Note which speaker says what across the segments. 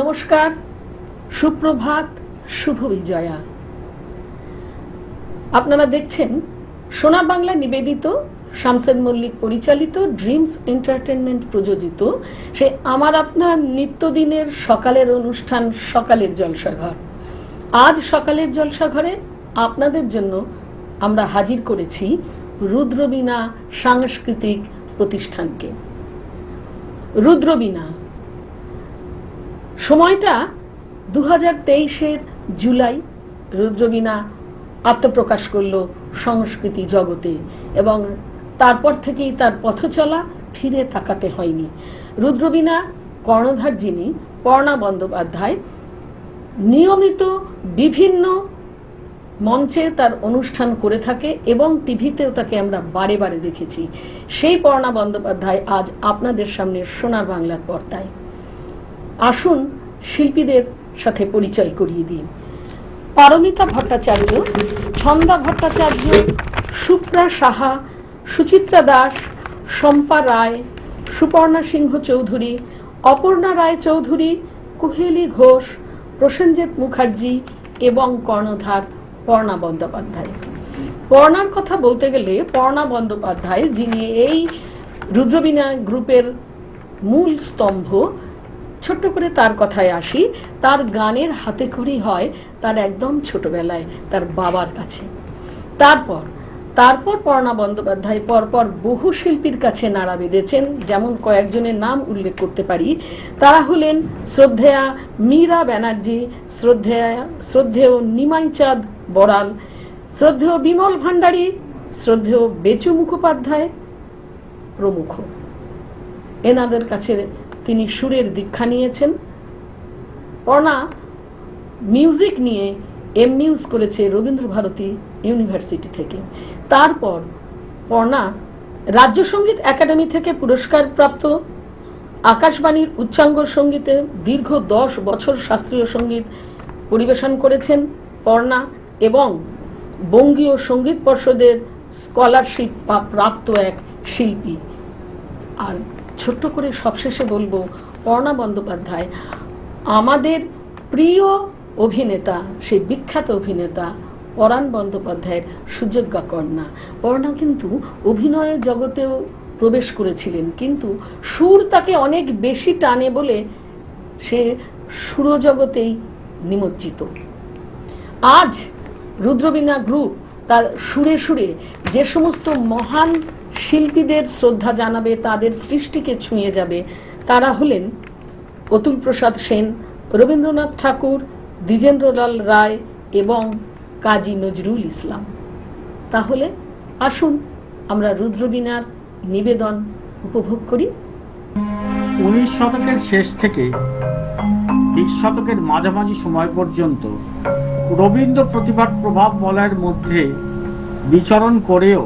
Speaker 1: নমস্কার, সুপ্রভাত, শুভ বিজয়া। আপনারা দেখছেন সোনা বাংলা নিবেদিত শামসেন মল্লিক পরিচালিত, ড্রিমস এন্টারটেনমেন্ট প্রযোজিত, সে আমার আপনার নিত্যদিনের সকালের অনুষ্ঠান সকালের জলসাঘর। আজ সকালের জলসাঘরে আপনাদের জন্য আমরা হাজির করেছি রুদ্রবীণা সাংস্কৃতিক প্রতিষ্ঠানকে। রুদ্রবীণা সময়টা দু হাজার তেইশের জুলাই। রুদ্রবীণা আত্মপ্রকাশ করল সংস্কৃতি জগতে এবং তারপর থেকেই তার পথ চলা ফিরে তাকাতে হয়নি। রুদ্রবীণা কর্ণধার যিনি পর্ণা বন্দ্যোপাধ্যায়, নিয়মিত বিভিন্ন মঞ্চে তার অনুষ্ঠান করে থাকে এবং টিভিতেও তাকে আমরা বারে বারে দেখেছি। সেই পর্ণা বন্দ্যোপাধ্যায় আজ আপনাদের সামনে সোনার বাংলার পর্দায়। আসুন শিল্পীদের সাথে পরিচয় করিয়ে দিন পারমিতা ভট্টাচার্য, ছন্দা ভট্টাচার্য, সুপ্রা সাহা, সুচিত্রা দাস, শম্পা রায়, সুপর্ণা সিংহ চৌধুরী, অপর্ণা রায় চৌধুরী, কুহেলি ঘোষ, প্রসেনজিৎ মুখার্জি এবং কর্ণধার পর্ণা বন্দ্যোপাধ্যায়। পর্ণার কথা বলতে গেলে পর্ণা বন্দ্যোপাধ্যায়, যিনি এই রুদ্রবীণা গ্রুপের মূল স্তম্ভ ছোট্ট করে তার কথায় আসি, তার গানের হাতে খড়ি হয় তার একদম ছোটবেলায়, তার বাবার কাছে। তারপর তারপর পর্ণা বন্দ্যোপাধ্যায় পরপর বহু শিল্পীর কাছে নাড়া বেঁধেছেন, যেমন কয়েকজনের নাম উল্লেখ করতে পারি। তারা হলেন শ্রদ্ধেয়া মীরা ব্যানার্জি, শ্রদ্ধেয়া, শ্রদ্ধেয় নিমাই চাঁদ বড়াল শ্রদ্ধেয় বিমল ভান্ডারী শ্রদ্ধেয় বেচু মুখোপাধ্যায় প্রমুখ। এনাদের কাছে তিনি সুরের দীক্ষা নিয়েছেন। পর্ণা মিউজিক নিয়ে এম মিউজ করেছে রবীন্দ্র ভারতী ইউনিভার্সিটি থেকে। তারপর পর্ণা রাজ্য সংগীত একাডেমি থেকে পুরস্কার প্রাপ্ত আকাশবাণীর উচ্চাঙ্গ সঙ্গীতে দীর্ঘ দশ বছর শাস্ত্রীয় সংগীত পরিবেশন করেছেন পর্ণা এবং বঙ্গীয় সংগীত পর্ষদের স্কলারশিপ প্রাপ্ত এক শিল্পী। আর ছোট্ট করে সবশেষে বলব, অর্ণা বন্দ্যোপাধ্যায়, আমাদের প্রিয় অভিনেতা, সেই বিখ্যাত অভিনেতা পরাণ বন্দ্যোপাধ্যায়ের সুযোগ্যা কন্যা। পর্ণা কিন্তু অভিনয়ের জগতেও প্রবেশ করেছিলেন, কিন্তু সুর তাকে অনেক বেশি টানে বলে সে সুরজগতেই নিমজ্জিত। আজ রুদ্রবীণা গ্রুপ তার সুরে সুরে যে সমস্ত মহান শিল্পীদের শ্রদ্ধা জানাবে, তাদের সৃষ্টিকে ছুঁয়ে যাবে। তারা হলেন অতুল প্রসাদ সেন, রবীন্দ্রনাথ ঠাকুর, দ্বিজেন্দ্রলাল রায় এবং কাজী নজরুল ইসলাম। তাহলে আসুন আমরা রুদ্রবীণার নিবেদন উপভোগ করি।
Speaker 2: উনিশ শতকের শেষ থেকে বিশ শতকের মাঝামাঝি সময় পর্যন্ত রবীন্দ্র প্রতিভার প্রভাব বলয়ের মধ্যে বিচরণ করেও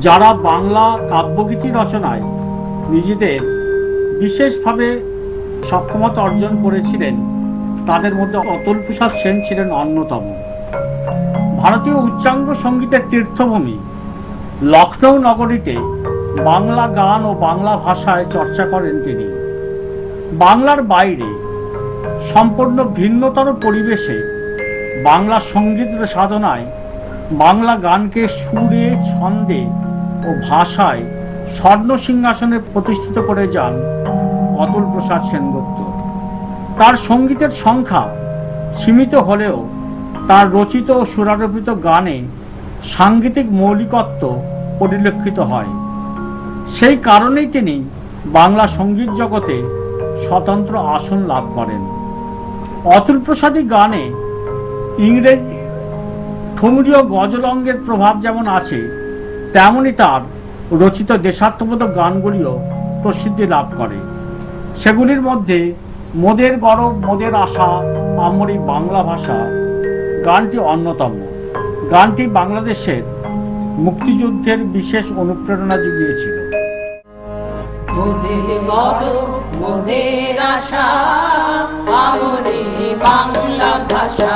Speaker 2: যারা বাংলা কাব্যগীতি রচনায় নিজেদের বিশেষভাবে সক্ষমতা অর্জন করেছিলেন, তাদের মধ্যে অতুল প্রসাদ সেন ছিলেন অন্যতম। ভারতীয় উচ্চাঙ্গ সঙ্গীতের তীর্থভূমি লখনৌ নগরীতে বাংলা গান ও বাংলা ভাষায় চর্চা করেন তিনি। বাংলার বাইরে সম্পূর্ণ ভিন্নতর পরিবেশে বাংলা সংগীত সাধনায় বাংলা গানকে সুরে, ছন্দে ও ভাষায় স্বর্ণ সিংহাসনে প্রতিষ্ঠিত করে যান অতুল প্রসাদ সেনগুপ্ত। তার সঙ্গীতের সংখ্যা সীমিত হলেও তার রচিত ও সুরারোপিত গানে সাংগীতিক মৌলিকত্ব পরিলক্ষিত হয়। সেই কারণেই তিনি বাংলা সংগীত জগতে স্বতন্ত্র আসন লাভ করেন। অতুল প্রসাদী গানে ইংরেজি ঠুমরীয় গজলঙ্গের প্রভাব যেমন আছে তেমনই তার রচিত দেশাত্মবোধক গানগুলিও প্রসিদ্ধি লাভ করে। সেগুলির মধ্যে মোদের গরব, মোদের আশা, আমরি বাংলা ভাষা গানটি অন্যতম। গানটি বাংলাদেশের মুক্তিযুদ্ধের বিশেষ অনুপ্রেরণা জুগিয়েছিল।
Speaker 3: মোদের আশা, আমরি বাংলা ভাষা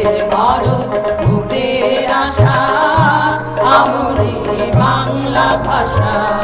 Speaker 3: মোদের গরব আশা আমরি বাংলা ভাষা।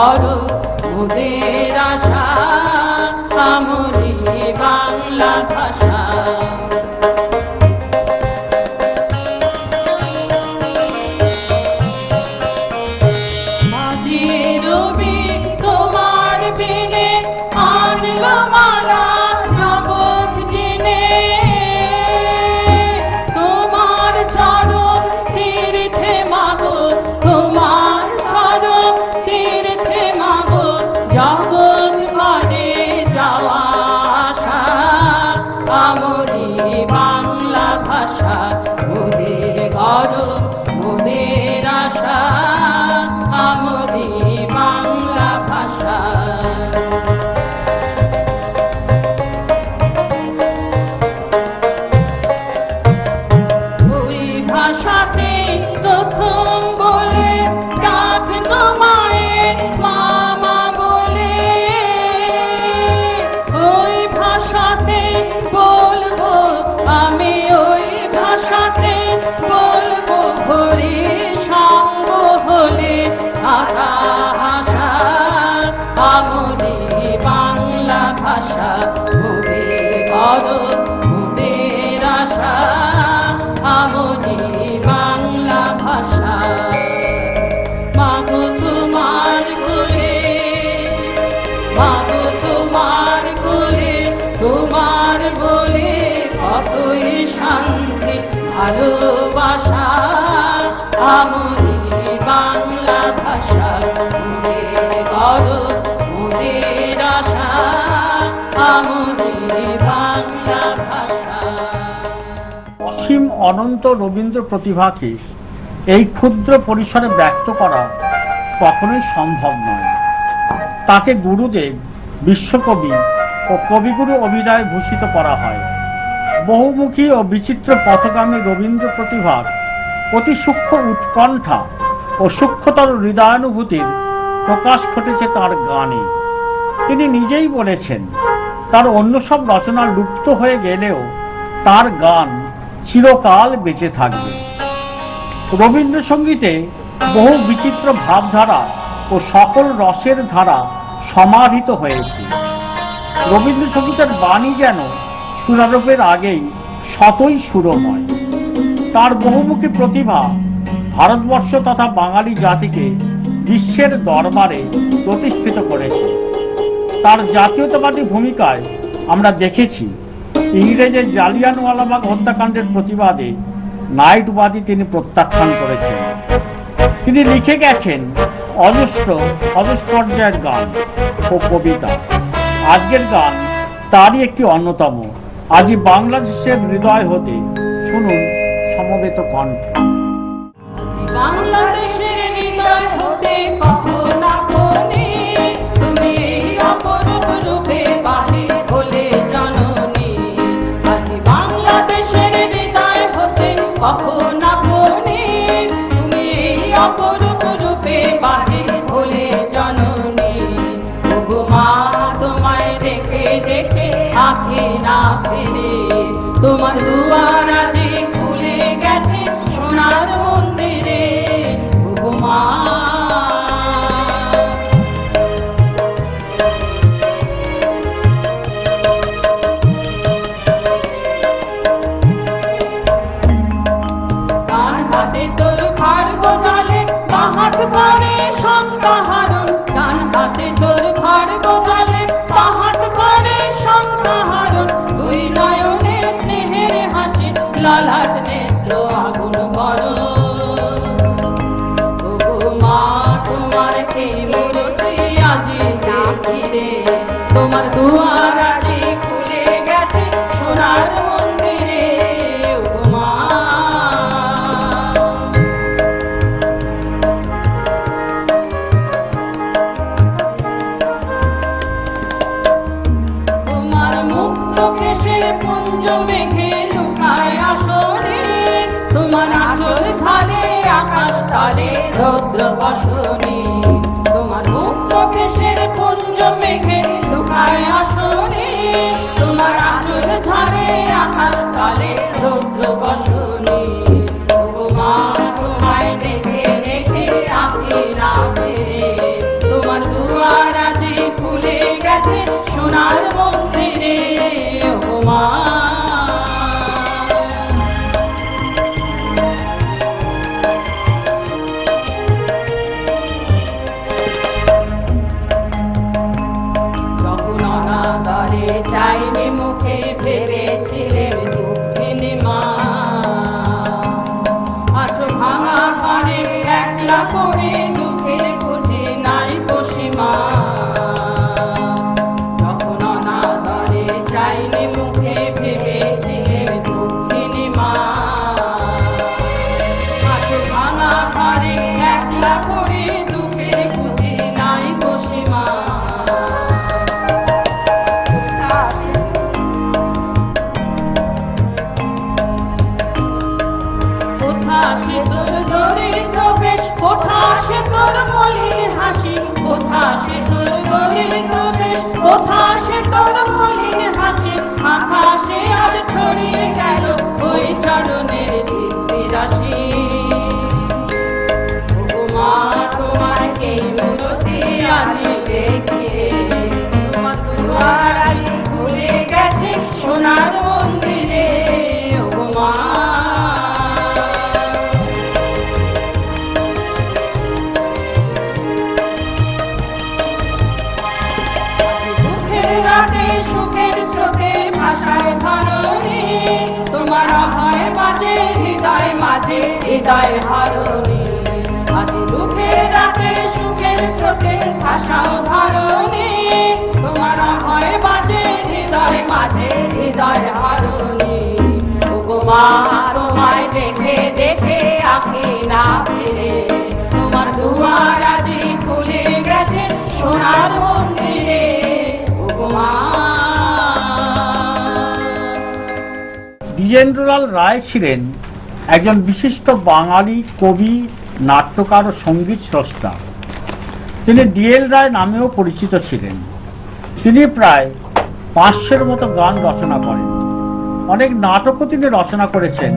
Speaker 3: মোদের গর্ব মোদের
Speaker 2: অসীম অনন্ত রবীন্দ্র প্রতিভাকে এই ক্ষুদ্র পরিসরে ব্যক্ত করা কখনোই সম্ভব নয়। তাকে গুরুদেব, বিশ্বকবি ও কবিগুরু অভিনয় ভূষিত করা হয়। বহুমুখী ও বিচিত্র পথগামী রবীন্দ্র প্রতিভার অতি সূক্ষ্ম উৎকণ্ঠা ও সূক্ষ্মতর হৃদয়ানুভূতির প্রকাশ ঘটেছে তার গানে। তিনি নিজেই বলেছেন, তার অন্য সব রচনা লুপ্ত হয়ে গেলেও তার গান চিরকাল বেঁচে থাকবে। রবীন্দ্রসঙ্গীতে বহু বিচিত্র ভাবধারা ও সকল রসের ধারা সমাহিত হয়েছে। রবীন্দ্রসঙ্গীতের বাণী যেন সুরারোপের আগেই শতই সুরময়। তার বহুমুখী প্রতিভা ভারতবর্ষ তথা বাঙালি জাতিকে বিশ্বের দরবারে প্রতিষ্ঠিত করেছে। তার জাতীয়তাবাদী ভূমিকায় আমরা দেখেছি, ইংরেজের জালিয়ানওয়ালাবাগ হত্যাকাণ্ডের প্রতিবাদে নাইটবাদী তিনি প্রত্যাখ্যান করেছেন। তিনি লিখে গেছেন অজস্র অজস্পর্যায়ের গান ও কবিতা। আজকের গান তারই একটি অন্যতম। আজই বাংলাদেশের হৃদয় হতে শুনুন সমবেত কণ্ঠ।
Speaker 3: বাংলাদেশের তুমি আজ বাংলাদেশের হৃদয় হারণী আজ দুঃখের রাতে সুখের স্রোতে ভাষাও ধরণী। তোমার হয় মাঝে হৃদয় মাঝে হৃদয় হারণী মা, তোমায় দেখে দেখে আঁকি না ফিরে। তোমার দুয়ার আজি খুলে গেছে সোনার মন্দিরে। মা।
Speaker 2: রায় ছিলেন একজন বিশিষ্ট বাঙালি কবি, নাট্যকার ও সংগীত স্রষ্টা। তিনি ডিএল রায় নামেও পরিচিত ছিলেন। তিনি প্রায় পাঁচশোর মতো গান রচনা করেন। অনেক নাটকও তিনি রচনা করেছেন।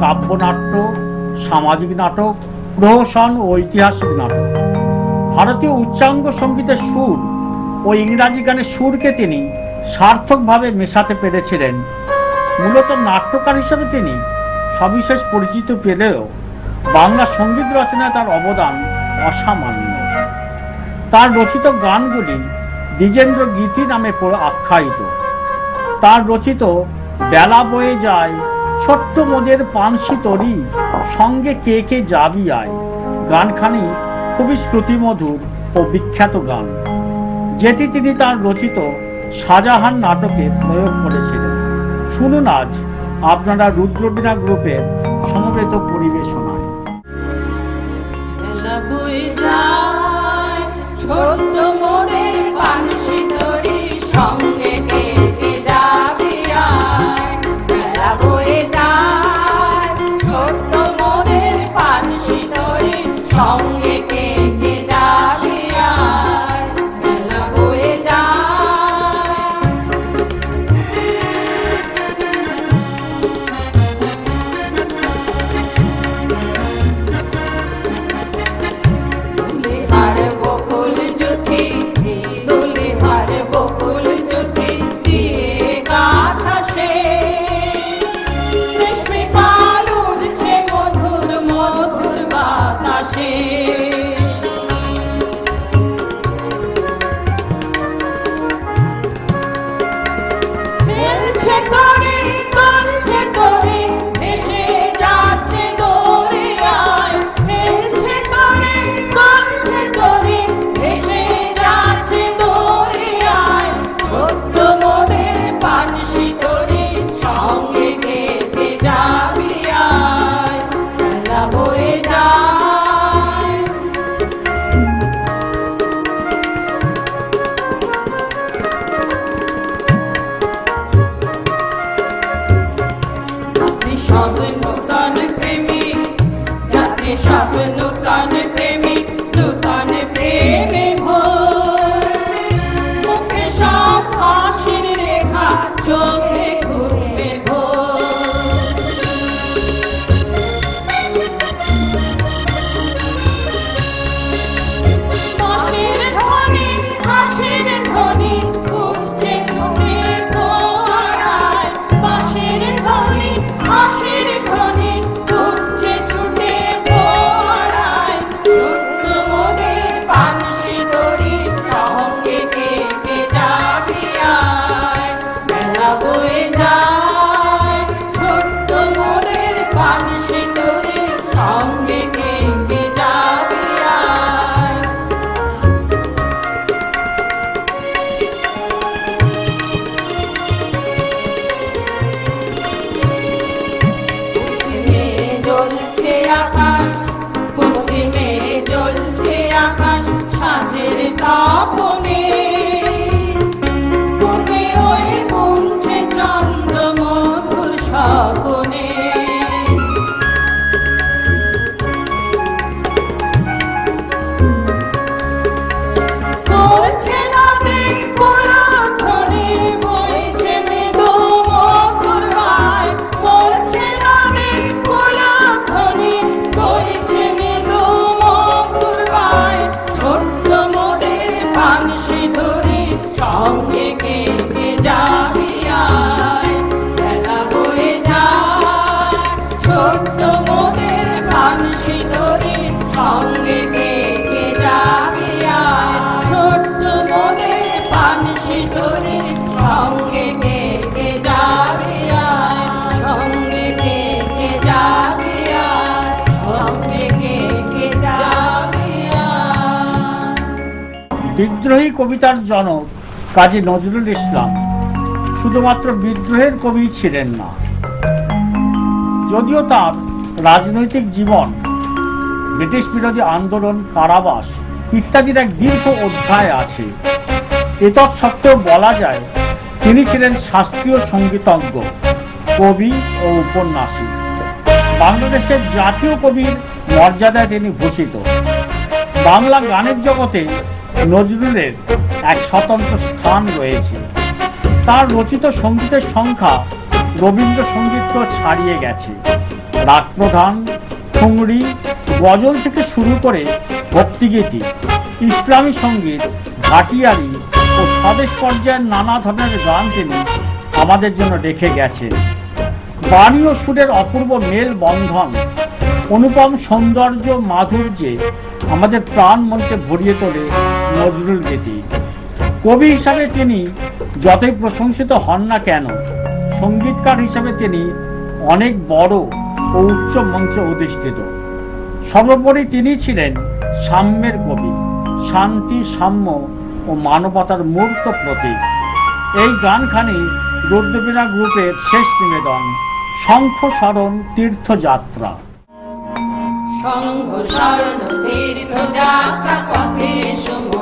Speaker 2: কাব্যনাট্য, সামাজিক নাটক, প্রহসন ও ঐতিহাসিক নাটক। ভারতীয় উচ্চাঙ্গ সঙ্গীতের সুর ও ইংরাজি গানের সুরকে তিনি সার্থকভাবে মেশাতে পেরেছিলেন। মূলত নাট্যকার হিসেবে তিনি সবিশেষ পরিচিত পেলেও বাংলা সংগীত রচনায় তার অবদান অসামান্য। তার রচিত গানগুলি দ্বিজেন্দ্র গীতি নামে আখ্যায়িত। তার রচিত বেলা বয়ে যায়, ছোট্ট মোদের পানসি তরি সঙ্গে কে কে যাবি আয়। গানখানি খুবই শ্রুতিমধুর ও বিখ্যাত গান। যেটি তিনি তার রচিত শাহজাহান নাটকে প্রয়োগ করেছিলেন। শুনুন আজ আপনারা রুদ্রবীণা গ্রুপের সমবেত পরিবেশনায়।
Speaker 3: ছোট্ট মোদের পানসি সঙ্গে। shopping বেলা
Speaker 2: কবিতার জনক কাজী নজরুল ইসলাম শুধুমাত্র বিদ্রোহের কবি ছিলেন না। যদিও তার রাজনৈতিক জীবন, ব্রিটিশ বিরোধী আন্দোলন, কারাবাস ইত্যাদির এক দীর্ঘ অধ্যায় আছে। এতৎ সত্ত্বেও বলা যায়, তিনি ছিলেন শাস্ত্রীয় সঙ্গীতজ্ঞ, কবি ও উপন্যাসী। বাংলাদেশের জাতীয় কবির মর্যাদায় তিনি ভূষিত। বাংলা গানের জগতে নজরুলের এক স্বতন্ত্র স্থান রয়েছে। তার রচিত সঙ্গীতের সংখ্যা রবীন্দ্রসঙ্গীতকে ছাড়িয়ে গেছে। রাগ প্রধান ঠুংরি গজল থেকে শুরু করে ভক্তিগীতি, ইসলামী সংগীত, ভাটিয়ারি ও স্বদেশ পর্যায়ের নানা ধরনের গান তিনি আমাদের জন্য রেখে গেছে বাণী ও সুরের অপূর্ব মেল বন্ধন অনুপম সৌন্দর্য মাধুর্যে আমাদের প্রাণ মনকে ভরিয়ে তোলে নজরুল গীতি কবি হিসাবে তিনি যতই প্রশংসিত হন না কেন, সঙ্গীতকার হিসাবে তিনি অনেক বড় ও উচ্চ মঞ্চে অধিষ্ঠিত। সর্বোপরি তিনি ছিলেন সাম্যের কবি। শান্তি, সাম্য ও মানবতার মূর্ত প্রতীক। এই গানখানি রুদ্রবীণা গ্রুপের শেষ নিবেদন, শঙ্খ স্মরণ তীর্থযাত্রা।
Speaker 3: সংঘ স্বর্ণ তীর্থ যাত্রা পথে সমরা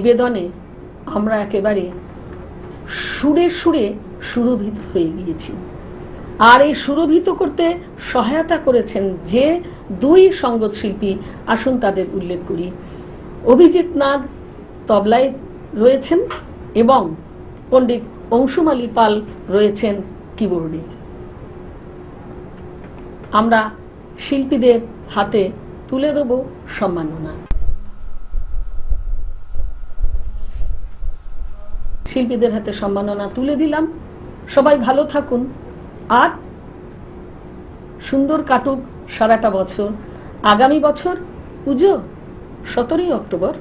Speaker 1: নিবেদনে আমরা একেবারে সুরে সুরে সুরভিত হয়ে গিয়েছি। আর এই সুরভিত করতে সহায়তা করেছেন যে দুই সঙ্গত শিল্পী আসুন তাদের উল্লেখ করি। অভিজিৎ নাগ তবলায় রয়েছেন এবং পণ্ডিত অংশুমালী পাল রয়েছেন কিবোর্ডে। আমরা শিল্পীদের হাতে তুলে দেব সম্মাননা। শিল্পীদের হাতে সম্মাননা তুলে দিলাম। সবাই ভালো থাকুন। আর সুন্দর কাটুক সারাটা বছর। আগামী বছর পুজো সতেরোই অক্টোবর।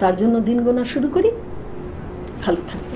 Speaker 1: তার জন্য দিন গোনা শুরু করি। ভালো থাকুন।